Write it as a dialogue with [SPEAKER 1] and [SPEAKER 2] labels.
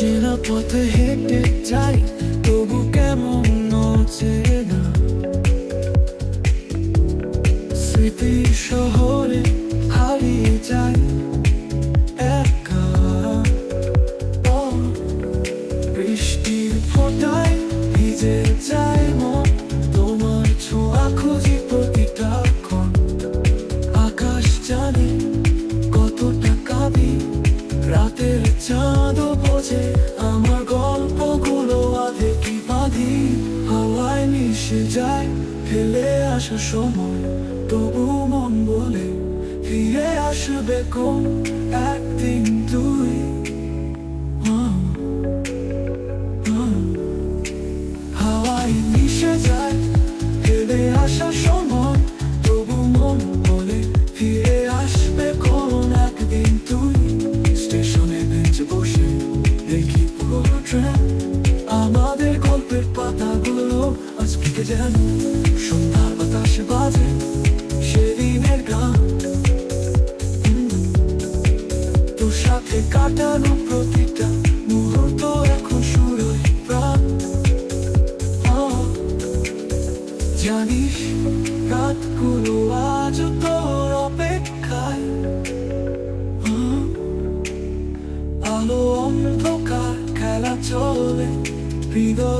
[SPEAKER 1] চেনা পথে হেঁটে যাই তবু কেমন না। স্মৃতি শহরে রাতের চাঁদ বোঝে। আমার গল্পগুলো আধে কি বাঁধি। হাওয়ায় মিশে যায় ফেলে আসা সময়। তবু মন বলে ফিরে আসবে কোন একদিন তুই? যেন সন্ধ্যার বাতাসে বাজে সেদিনের গান। তোর সাথে কাটানো প্রতিটা মুহূর্ত এখন শুরুই প্রাণ। জানিস, রাতগুলো আজ তোর অপেক্ষায়। আলো অন্ধকার, খেলা চলে হৃদয়ের